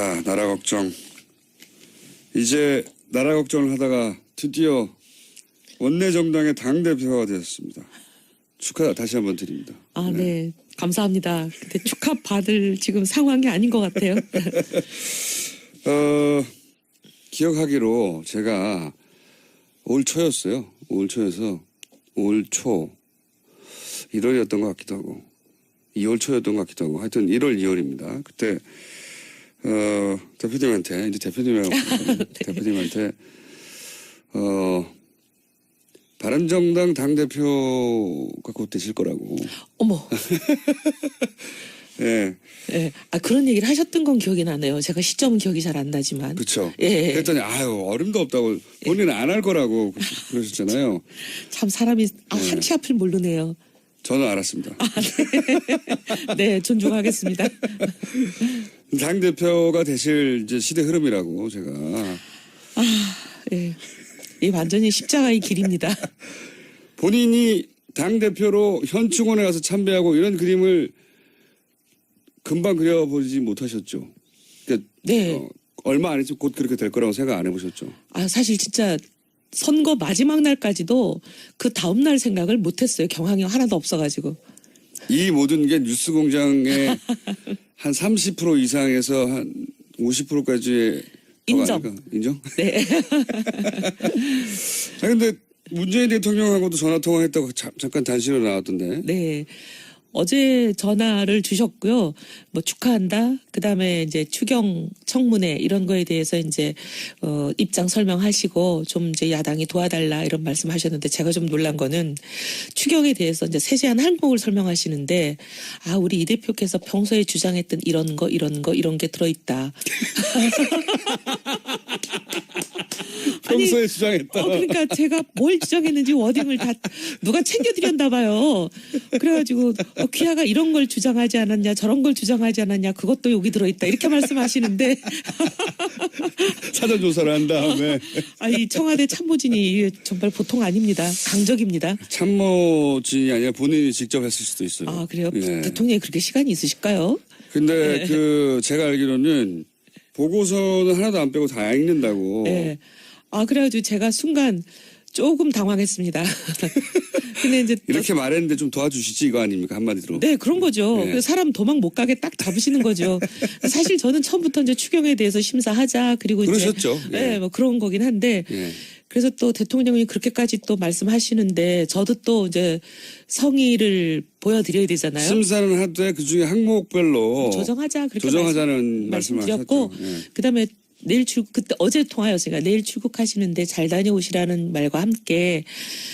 자, 나라 걱정. 이제 나라 걱정을 하다가 드디어 원내 정당의 당 대표가 되었습니다. 축하 다시 한번 드립니다. 아, 네. 감사합니다. 근데 축하 받을 지금 상황이 아닌 것 같아요. 어, 기억하기로 제가 올 초였어요. 올 초여서 올 초. 1월이었던 것 같기도 하고 2월 초였던 것 같기도 하고 하여튼 1월 2월입니다. 그때 어, 대표님한테 이제 대표님하고 대표님한테 어 바른정당 당 대표가 곧 되실 거라고. 어머. 예, 예. 아, 그런 얘기를 하셨던 건 기억이 나네요. 제가 시점은 기억이 잘 안 나지만. 그렇죠. 예. 그랬더니 아유 어림도 없다고 본인은 안 할 거라고 그러셨잖아요. 참 사람이 아, 네. 한치 앞을 모르네요. 저는 알았습니다. 네, 존중하겠습니다. 당 대표가 되실 이제 시대 흐름이라고 제가 예. 이 완전히 십자가의 길입니다. 본인이 당 대표로 현충원에 가서 참배하고 이런 그림을 금방 그려보지 못하셨죠. 그러니까 네. 어, 얼마 안 있으면 곧 그렇게 될 거라고 생각 안 해보셨죠. 아, 사실 진짜 선거 마지막 날까지도 그 다음 날 생각을 못했어요. 경황이 하나도 없어가지고. 이 모든 게 뉴스 공장의 한 30% 이상에서 한 50%까지의 인정. 인정? 네. 아 근데 문재인 대통령하고도 전화 통화했다고 자- 잠깐 단신으로 나왔던데. 네. 어제 전화를 주셨고요. 뭐 축하한다. 그다음에 이제 추경 청문회 이런 거에 대해서 이제 어 입장 설명하시고 좀 이제 야당이 도와달라 이런 말씀하셨는데 제가 좀 놀란 거는 추경에 대해서 이제 세세한 항목을 설명하시는데 아 우리 이 대표께서 평소에 주장했던 이런 거 이런 거 이런 게 들어 있다. 평소에 주장했다. 어, 그러니까 제가 뭘 주장했는지 워딩을 다 누가 챙겨드렸나 봐요. 그래가지고 어, 귀하가 이런 걸 주장하지 않았냐, 저런 걸 주장하지 않았냐, 그것도 여기 들어있다 이렇게 말씀하시는데 사전 조사를 한 다음에 아이 청와대 참모진이 정말 보통 아닙니다. 강적입니다. 참모진이 아니라 본인이 직접 했을 수도 있어요. 아 그래요? 예. 대통령이 그렇게 시간이 있으실까요? 근데 그 제가 알기로는 보고서는 하나도 안 빼고 다 읽는다고. 네. 아 그래가지고 제가 순간 조금 당황했습니다. 근데 이제 또 이렇게 말했는데 좀 도와주시지 이거 아닙니까 한마디로. 네, 그런 거죠. 네. 사람 도망 못 가게 딱 잡으시는 거죠. 사실 저는 처음부터 이제 추경에 대해서 심사하자 그리고 이제 그러셨죠. 네, 예. 뭐 그런 거긴 한데 예. 그래서 또 대통령이 그렇게까지 또 말씀하시는데 저도 또 이제 성의를 보여드려야 되잖아요. 심사는 하되 그 중에 항목별로 조정하자 그렇게 조정하자는 말씀- 하셨죠. 예. 그다음에 내일 출 그때 어제 통화였으니까 내일 출국하시는데 잘 다녀오시라는 말과 함께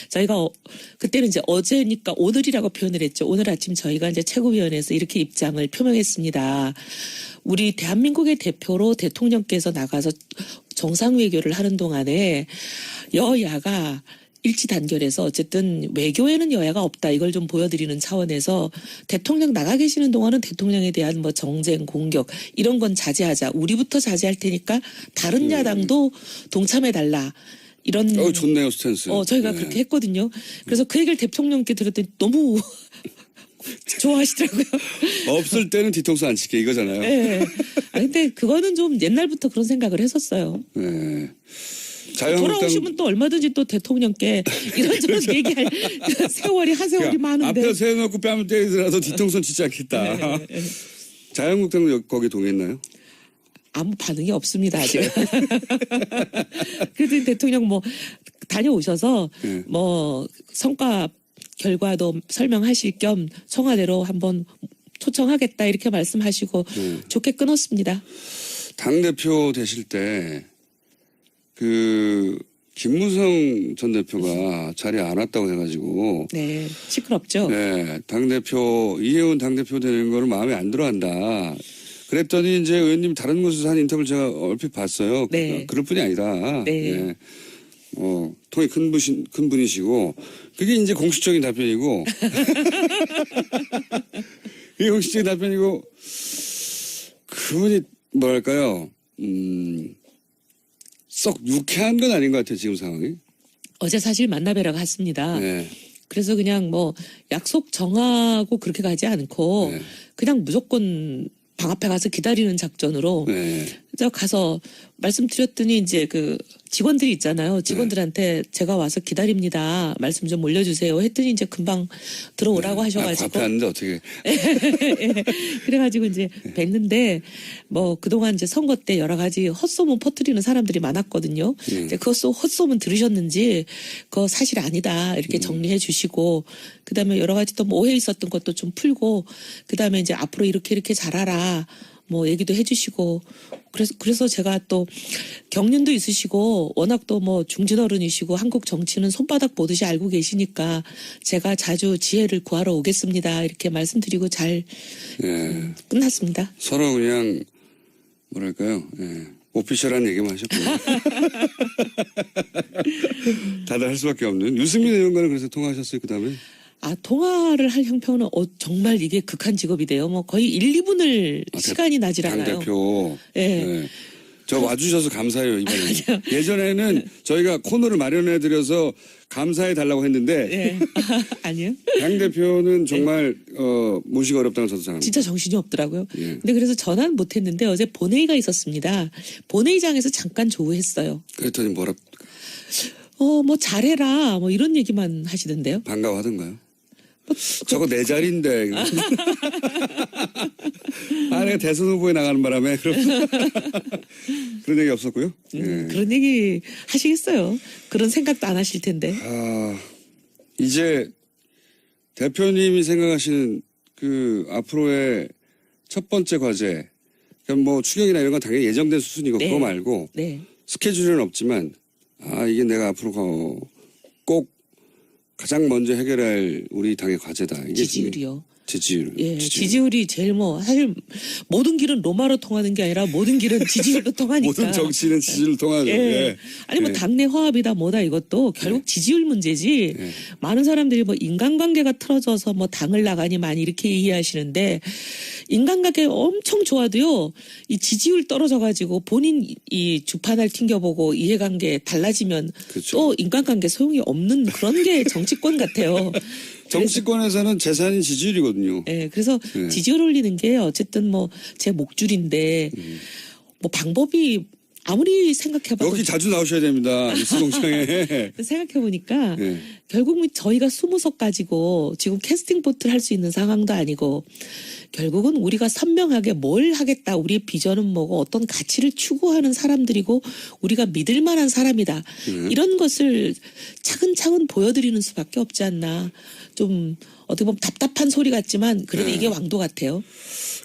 저희가 어, 그때는 이제 어제니까 오늘이라고 표현을 했죠. 오늘 아침 저희가 이제 최고위원회에서 이렇게 입장을 표명했습니다. 우리 대한민국의 대표로 대통령께서 나가서 정상 외교를 하는 동안에 여야가 일치 단결해서 어쨌든 외교에는 여야가 없다 이걸 좀 보여드리는 차원에서 대통령 나가 계시는 동안은 대통령에 대한 뭐 정쟁 공격 이런 건 자제하자 우리부터 자제할 테니까 다른 야당도 동참해 달라 이런 음. 어 좋네요 스탠스. 어, 저희가 예. 그렇게 했거든요. 그래서 그 얘기를 대통령께 들었더니 너무 좋아하시더라고요. 없을 때는 뒤통수 안 치게 이거잖아요. 예. 아 근데 그거는 좀 옛날부터 그런 생각을 했었어요. 예. 자유한국당 돌아오시면 또 얼마든지 또 대통령께 이런저런 얘기할 그 세월이 한 세월이 그러니까 많은데. 앞에 세워놓고 뺨을 때리더라도 뒤통수는 치지 않겠다. 네, 네. 자유한국당은 여기- 거기 동의했나요? 아무 반응이 없습니다 아직. 그래도 대통령 뭐 다녀오셔서 네. 뭐 성과 결과도 설명하실 겸 청와대로 한번 초청하겠다 이렇게 말씀하시고 네. 좋게 끊었습니다. 당 대표 되실 때 그 김무성 전 대표가 자리에 안 왔다고 해가지고 네 시끄럽죠. 네, 당 대표 이혜원 당 대표 되는 거를 마음에 안 들어한다. 그랬더니 이제 의원님 다른 곳에서 한 인터뷰를 제가 얼핏 봤어요. 네. 그, 럴 뿐이 아니라 네. 예. 어, 통이 큰 분이 큰 분이시고 그게 이제 공식적인 답변이고 그게 공식적인 답변이고 그분이 뭐랄까요? 음. 썩 유쾌한 건 아닌 것 같아요 지금 상황이. 어제 사실 만나뵈러 갔습니다. 네. 그래서 그냥 뭐 약속 정하고 그렇게 가지 않고 네. 그냥 무조건 방 앞에 가서 기다리는 작전으로 네. 저 가서 말씀드렸더니 이제 그 직원들이 있잖아요. 직원들한테 제가 와서 기다립니다. 말씀 좀 올려주세요. 했더니 이제 금방 들어오라고 아, 하셔가지고 과태 왔는데 어떻게 그래가지고 이제 네. 뵀는데 뭐 그동안 이제 선거 때 여러 가지 헛소문 퍼뜨리는 사람들이 많았거든요. 음. 이제 그 헛소- 헛소문 들으셨는지 그거 사실 아니다 음. 이렇게 정리해 주시고 그다음에 여러 가지 또 뭐 오해 있었던 것도 좀 풀고 그다음에 이제 앞으로 이렇게 이렇게 잘하라 뭐 얘기도 해주시고 그래서 그래서 제가 또 경륜도 있으시고 워낙 또 뭐 중진 어른이시고 한국 정치는 손바닥 보듯이 알고 계시니까 제가 자주 지혜를 구하러 오겠습니다 이렇게 말씀드리고 잘 예. 끝났습니다. 서로 그냥 뭐랄까요? 예. 오피셜한 얘기만 하셨고요. 다들 할 수밖에 없는 유승민 의원과는 그래서 통화하셨어요. 그 다음에 아 통화를 할 형편은 어, 정말 이게 극한 직업이 돼요. 뭐 거의 1, 2분을 아, 대- 시간이 나질 당 않아요. 대표. 예. 예. 저 와주셔서 감사해요 이번에. 아니요. 예전에는 저희가 코너를 마련해 드려서 감사해 달라고 했는데 예. 아니요. 당 대표는 정말 어, 모시기 어렵다는 저도 잘 압니다. 진짜 정신이 없더라고요. 예. 근데 그래서 전화는 못 했는데 어제 본회의가 있었습니다. 본회의장에서 잠깐 조우했어요. 그랬더니 뭐라 어, 뭐 잘해라. 뭐 이런 얘기만 하시던데요. 반가워하던가요? 뭐, 저거 내 자리인데. 아, 내가 대선 후보에 나가는 바람에 그런 그런 얘기 없었고요. 예. 음, 그런 얘기 하시겠어요. 그런 생각도 안 하실 텐데. 아, 이제 대표님이 생각하시는 그 앞으로의 첫 번째 과제, 그러니까 뭐 추경이나 이런 건 당연히 예정된 수순이고 네. 그거 말고 네. 스케줄은 없지만 아 이게 내가 앞으로 거- 꼭 가장 먼저 해결할 우리 당의 과제다. 이게 지지율이요. 지지율. 예, 지지율 이 제일 뭐 사실 모든 길은 로마로 통하는 게 아니라 모든 길은 지지율로 통하니까. 모든 정치는 지지율을 통하죠. 예. 예. 아니 뭐 예. 당내 화합이다 뭐다 이것도 결국 지지율 문제지. 예. 많은 사람들이 뭐 인간관계가 틀어져서 뭐 당을 나가니 많이 이렇게 이해하시는데 인간관계 엄청 좋아도요. 이 지지율 떨어져 가지고 본인 이- 이 주판을 튕겨보고 이해관계 달라지면 그렇죠. 또 인간관계 소용이 없는 그런 게 정치권 같아요. 정치권에서는 재산이 지지율이거든요. 예, 그래서 네. 지지율 올리는 게 어쨌든 뭐 제 목줄인데 음. 뭐 방법이 아무리 생각해봐도 여기 자주 나오셔야 됩니다. 뉴스 공장에. 생각해 보니까 예. 결국 저희가 스무 석 가지고 지금 캐스팅 보트를 할 수 있는 상황도 아니고 결국은 우리가 선명하게 뭘 하겠다 우리의 비전은 뭐고 어떤 가치를 추구하는 사람들이고 우리가 믿을 만한 사람이다 네. 이런 것을 차근차근 보여드리는 수밖에 없지 않나 좀 어떻게 보면 답답한 소리 같지만 그래도 네. 이게 왕도 같아요.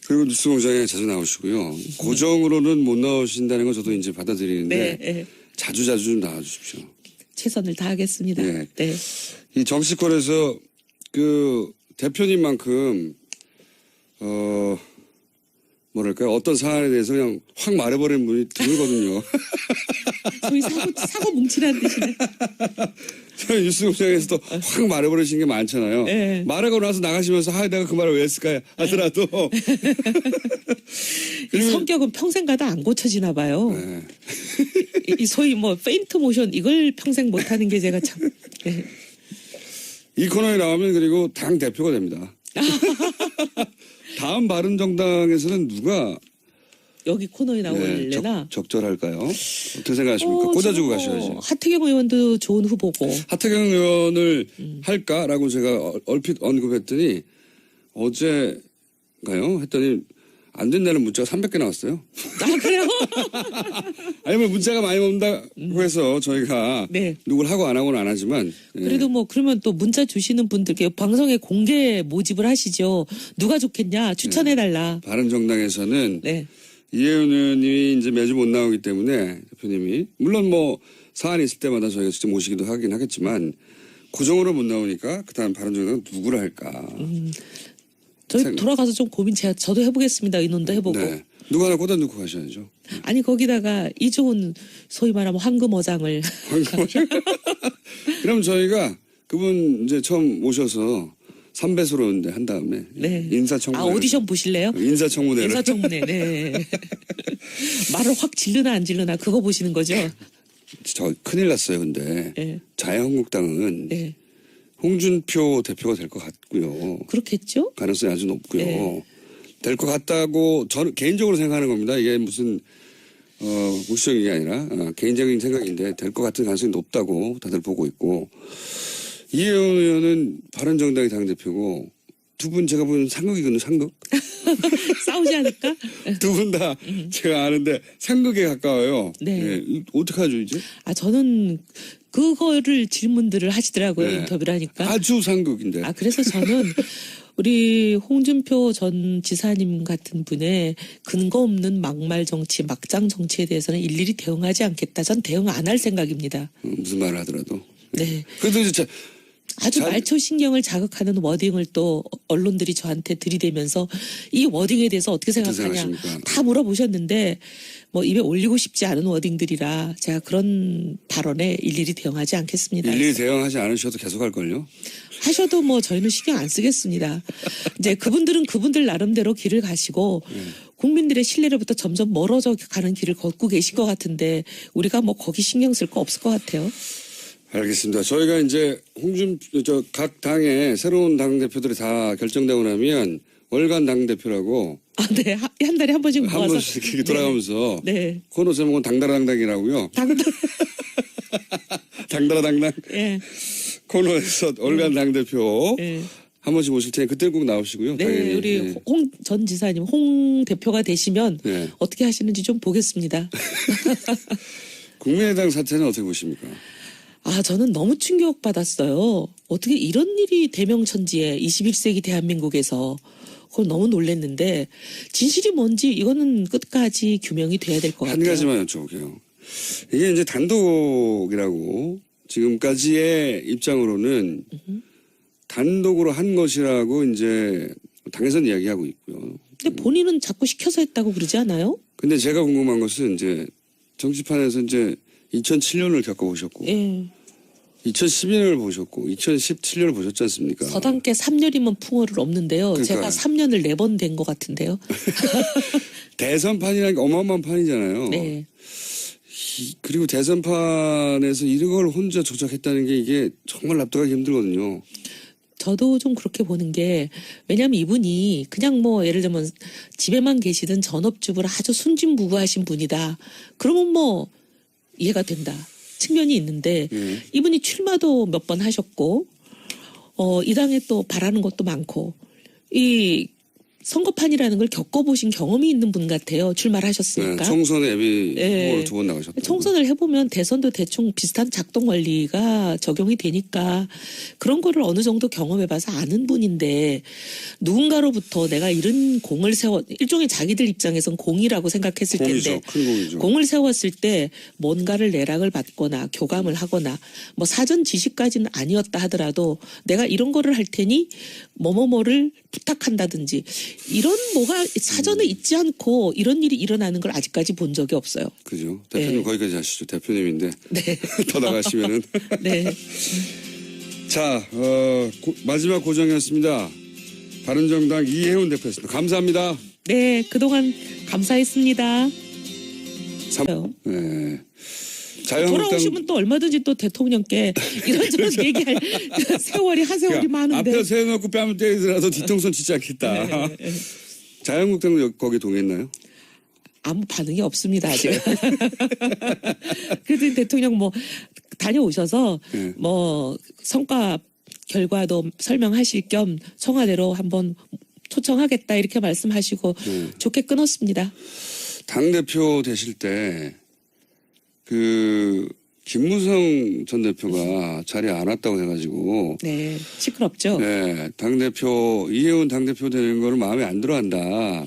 그리고 뉴스 공장에 자주 나오시고요. 고정으로는 못 나오신다는 건 저도 이제 받아들이는데 네, 네. 자주 자주 좀 나와주십시오. 최선을 다하겠습니다. 네. 네. 이 정치권에서 그 대표님만큼 어 뭐랄까요 어떤 사안에 대해서 그냥 확 말해버리는 분이 드물거든요. 소위 사고 사고 뭉치라는 뜻이네. 저희 뉴스 공장에서도 확 말해버리신 게 많잖아요. 네. 말하고 나서 나가시면서 아 내가 그 말을 왜 했을까 하더라도 이 성격은 평생 가다 안 고쳐지나 봐요. 네. 이- 이 소위 뭐 페인트 모션 이걸 평생 못하는 게 제가 참 네. 이 코너에 나오면 그리고 당 대표가 됩니다. 다음 바른 정당에서는 누가 여기 코너에 네, 나올래나 적, 적절할까요? 어떻게 생각하십니까? 어, 꽂아주고 뭐 가셔야죠. 하태경 의원도 좋은 후보고 하태경 의원을 음. 할까라고 제가 얼- 얼핏 언급했더니 어제가요? 했더니 안 된다는 문자가 300개 나왔어요. 아 그래요? 아니면 문자가 많이 온다고 해서 저희가 네. 누굴 하고 안 하고는 안 하지만 예. 그래도 뭐 그러면 또 문자 주시는 분들께 방송에 공개 모집을 하시죠. 누가 좋겠냐 추천해 달라. 바른 정당에서는 네. 이혜은 의원이 이제 매주 못 나오기 때문에 대표님이 물론 뭐 사안이 있을 때마다 저희가 직접 모시기도 하긴 하겠지만 고정으로 못 나오니까 그다음 바른 정당은 누구를 할까? 저희 생- 돌아가서 좀 고민 제가 저도 해보겠습니다. 의논도 해보고. 네. 누구 하나 꽂아 놓고 가셔야죠. 아니 거기다가 이종훈 소위 말하면 황금어장을 그럼 저희가 그분 이제 처음 모셔서 삼배수로 한 다음에 네. 인사청문회 아 오디션 보실래요? 인사청문회를 인사청문회. 네. 말을 확 질르나 안 질르나 그거 보시는 거죠? 저 큰일 났어요. 근데 네. 자유한국당은 네. 홍준표 대표가 될 것 같고요. 그렇겠죠? 가능성이 아주 높고요. 네. 될것 같다고 저는 개인적으로 생각하는 겁니다. 이게 무슨 어, 무시적인 게 아니라 어, 개인적인 생각인데 될 것 같은 가능성이 높다고 다들 보고 있고 이혜원 의원은 바른정당의 당대표고 두 분 제가 보는 상극이거든요. 상극. 싸우지 않을까? 두 분 다 제가 아는데 상극에 가까워요. 네. 예, 이- 어떡하죠 이제? 아 저는 그거를 질문들을 하시더라고요 네. 인터뷰를 하니까. 아주 상극인데. 아 그래서 저는 우리 홍준표 전 지사님 같은 분의 근거 없는 막말 정치, 막장 정치에 대해서는 일일이 대응하지 않겠다. 전 대응 안 할 생각입니다. 어, 무슨 말을 하더라도. 네. 그래도 이제 자- 아주 잘- 말초 신경을 자극하는 워딩을 또 언론들이 저한테 들이대면서 이 워딩에 대해서 어떻게 생각하냐? 다 물어보셨는데 뭐 입에 올리고 싶지 않은 워딩들이라 제가 그런 발언에 일일이 대응하지 않겠습니다. 일일이 대응하지 않으셔도 계속 할 걸요? 하셔도 뭐 저희는 신경 안 쓰겠습니다. 이제 그분들은 그분들 나름대로 길을 가시고 국민들의 신뢰로부터 점점 멀어져 가는 길을 걷고 계신 것 같은데 우리가 뭐 거기 신경 쓸 거 없을 것 같아요. 알겠습니다. 저희가 이제 홍준 저 각 당의 새로운 당 대표들이 다 결정되고 나면 월간 당 대표라고 아, 네. 하- 한 달에 한 번씩 한 모아서 번씩 이렇게 돌아가면서 네. 네. 코너 제목은 당다라당당이라고요. 당당 당다라당당 예. 코너에서 월간 당 대표 예. 한 번씩 오실 테니 그때 꼭 나오시고요. 네, 당연히. 우리 예. 홍 전 지사님, 홍 대표가 되시면 네. 어떻게 하시는지 좀 보겠습니다. 국민의당 사태는 어떻게 보십니까? 아, 저는 너무 충격받았어요. 어떻게 이런 일이 대명천지에 21세기 대한민국에서 그걸 너무 놀랬는데 진실이 뭔지 이거는 끝까지 규명이 돼야 될것한 같아요. 가지만 여쭤볼게요. 이게 이제 단독이라고 지금까지의 입장으로는 단독으로 한 것이라고 이제 당에서는 이야기하고 있고요. 근데 본인은 자꾸 시켜서 했다고 그러지 않아요? 근데 제가 궁금한 것은 이제 정치판에서 이제 2007년을 겪어보셨고 예. 2012년을 보셨고 2017년을 보셨지 않습니까? 서당께 3년이면 풍어를 없는데요. 그러니까. 제가 3년을 4번 된 것 같은데요. 대선판이라는 게 어마어마한 판이잖아요. 네. 이- 그리고 대선판에서 이걸 혼자 조작했다는 게 이게 정말 납득하기 힘들거든요. 저도 좀 그렇게 보는 게 왜냐하면 이분이 그냥 뭐 예를 들면 집에만 계시던 전업주부를 아주 순진무구하신 분이다. 그러면 뭐 이해가 된다. 측면이 있는데 예. 이분이 출마도 몇 번 하셨고 어, 이 당에 또 바라는 것도 많고 이 선거판이라는 걸 겪어보신 경험이 있는 분 같아요. 출마를 네, 하셨으니까. 총선 앱이 예. 후보로 두번 나가셨다. 총선을 해보면 대선도 대충 비슷한 작동 원리가 적용이 되니까 그런 거를 어느 정도 경험해봐서 아는 분인데 누군가로부터 내가 이런 공을 세워 일종의 자기들 입장에선 공이라고 생각했을 공이죠. 텐데 큰 공이죠. 공을 세웠을 때 뭔가를 내락을 받거나 교감을 하거나 뭐 사전 지시까지는 아니었다 하더라도 내가 이런 거를 할 테니 뭐뭐뭐를 부탁한다든지 이런 뭐가 음. 사전에 있지 않고 이런 일이 일어나는 걸 아직까지 본 적이 없어요. 그죠. 대표님 네. 거기까지 하시죠. 대표님인데 네. 더 나가시면은 네. 자 어, 고- 마지막 고정이었습니다. 바른정당 이혜훈 대표였습니다. 감사합니다. 네, 그동안 감사했습니다. 삼- 네. 자유한국당 돌아오시면 또 얼마든지 또 대통령께 이런저런 얘기할 세월이 한 세월이 그러니까 많은데. 앞에 세워놓고 뺨을 때리더라도 뒤통수는 치지 않겠다. 네, 자유한국당도 여- 거기 동했나요? 아무 반응이 없습니다 아직. 그래도 대통령 뭐 다녀오셔서 네. 뭐 성과 결과도 설명하실 겸 청와대로 한번 초청하겠다 이렇게 말씀하시고 네. 좋게 끊었습니다. 당 대표 되실 때 그 김무성 전 대표가 자리에 안 왔다고 해가지고 네, 시끄럽죠. 네, 당 대표 이혜훈 당 대표 되는 거를 마음에 안 들어한다.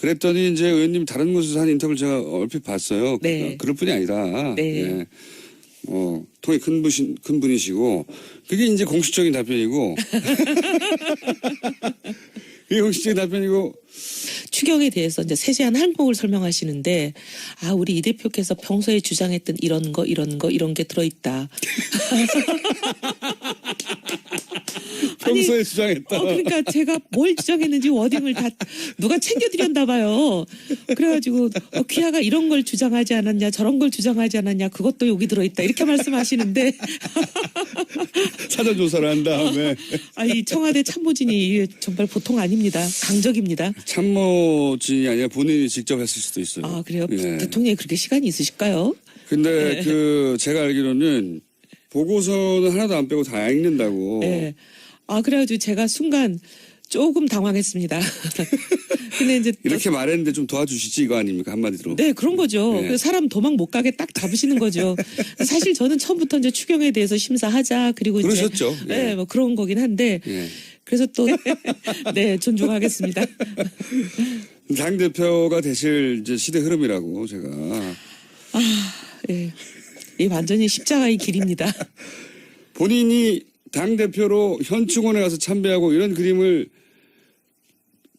그랬더니 이제 의원님 다른 곳에서 한 인터뷰를 제가 얼핏 봤어요. 네. 그, 럴 뿐이 아니라 네. 예. 뭐 통이 큰 분이 큰 분이시고 그게 이제 공식적인 답변이고 그게 공식적인 답변이고 추경에 대해서 이제 세세한 항목을 설명하시는데 아 우리 이 대표께서 평소에 주장했던 이런 거 이런 거 이런 게 들어있다. 아니, 평소에 주장했다. 어, 그러니까 제가 뭘 주장했는지 워딩을 다 누가 챙겨드렸나 봐요. 그래가지고 어, 귀하가 이런 걸 주장하지 않았냐 저런 걸 주장하지 않았냐 그것도 여기 들어있다 이렇게 말씀하시는데 사전 조사를 한 다음에 아, 이 청와대 참모진이 정말 보통 아닙니다. 강적입니다. 참모진이 아니라 본인이 직접 했을 수도 있어요. 아, 그래요? 예. 대통령이 그렇게 시간이 있으실까요? 근데 네. 그 제가 알기로는 보고서는 하나도 안 빼고 다 읽는다고. 예. 아, 그래가지고 제가 순간 조금 당황했습니다. 근데 이제 또 이렇게 말했는데 좀 도와주시지 이거 아닙니까 한마디로. 네, 그런 거죠. 네. 그 사람 도망 못 가게 딱 잡으시는 거죠. 사실 저는 처음부터 이제 추경에 대해서 심사하자 그리고 이제 그러셨죠. 네, 예. 뭐 그런 거긴 한데 예. 그래서 또 네, 존중하겠습니다. 당 대표가 되실 이제 시대 흐름이라고 제가 예. 이 완전히 십자가의 길입니다. 본인이 당 대표로 현충원에 가서 참배하고 이런 그림을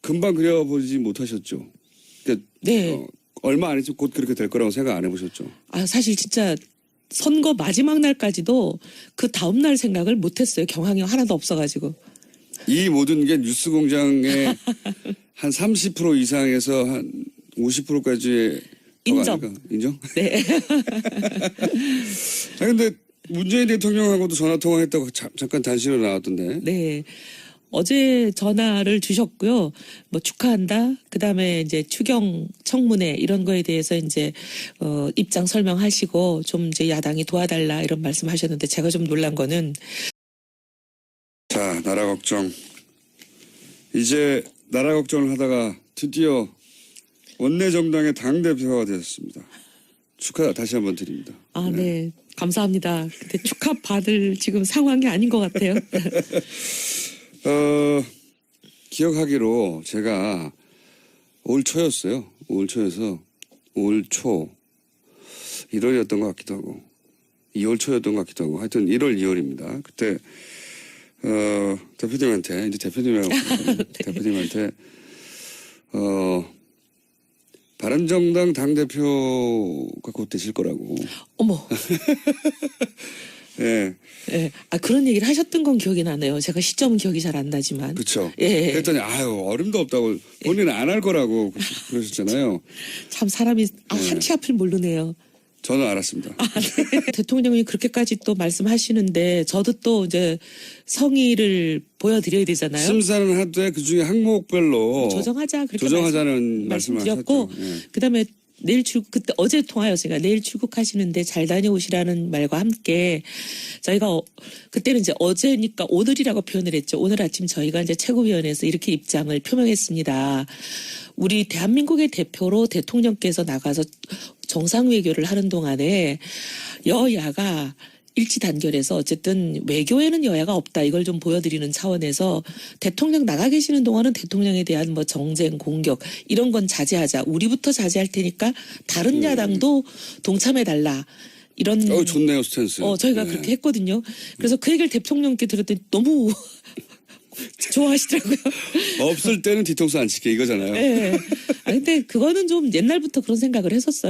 금방 그려보지 못하셨죠. 그러니까 네. 어, 얼마 안 있으면 곧 그렇게 될 거라고 생각 안 해보셨죠. 아, 사실 진짜 선거 마지막 날까지도 그 다음 날 생각을 못 했어요. 경황이 하나도 없어 가지고. 이 모든 게 뉴스공장의 한 30% 이상에서 한 50%까지의 인정. 인정? 네. 자, 근데 문재인 대통령하고도 전화 통화했다고 자- 잠깐 단신으로 나왔던데. 네. 어제 전화를 주셨고요. 뭐 축하한다. 그다음에 이제 추경 청문회 이런 거에 대해서 이제 어 입장 설명하시고 좀 이제 야당이 도와달라 이런 말씀하셨는데 제가 좀 놀란 거는 자, 나라 걱정. 이제 나라 걱정을 하다가 드디어 원내 정당의 당 대표가 되었습니다. 축하 다시 한번 드립니다. 아, 네. 감사합니다. 근데 축하 받을 지금 상황이 아닌 것 같아요. 어, 기억하기로 제가 올 초였어요. 올 초여서 올 초 1월이었던 것 같기도 하고 2월 초였던 것 같기도 하고 하여튼 1월 2월입니다. 그때 어, 대표님한테 이제 대표님이라고 부르거든요. 대표님한테 어 바른정당 당 대표가 곧 되실 거라고. 어머. 예, 예. 아, 그런 얘기를 하셨던 건 기억이 나네요. 제가 시점은 기억이 잘 안 나지만. 그렇죠. 예. 그랬더니 아유 어림도 없다고 본인은 안 할 거라고 그러셨잖아요. 참 사람이 아, 한치 앞을 모르네요. 저는 알았습니다. 대통령이 그렇게까지 또 말씀하시는데 저도 또 이제 성의를 보여드려야 되잖아요. 심사는 하되 그 중에 항목별로 조정하자 그렇게 조정하자는 말씀, 말씀드렸고 하셨죠. 예. 그다음에 내일 출 그때 어제 통화였으니까 내일 출국하시는데 잘 다녀오시라는 말과 함께 저희가 어, 그때는 이제 어제니까 오늘이라고 표현을 했죠. 오늘 아침 저희가 이제 최고위원회에서 이렇게 입장을 표명했습니다. 우리 대한민국의 대표로 대통령께서 나가서 정상 외교를 하는 동안에 여야가 일치 단결해서 어쨌든 외교에는 여야가 없다 이걸 좀 보여드리는 차원에서 대통령 나가 계시는 동안은 대통령에 대한 뭐 정쟁 공격 이런 건 자제하자 우리부터 자제할 테니까 다른 야당도 동참해 달라 이런 음. 어 좋네요 스탠스. 어 저희가 네. 그렇게 했거든요. 그래서 그 얘기를 대통령께 들었더니 너무 좋아하시더라고요. 없을 때는 뒤통수 안 치게 이거잖아요. 예. 아 근데 그거는 좀 옛날부터 그런 생각을 했었어요.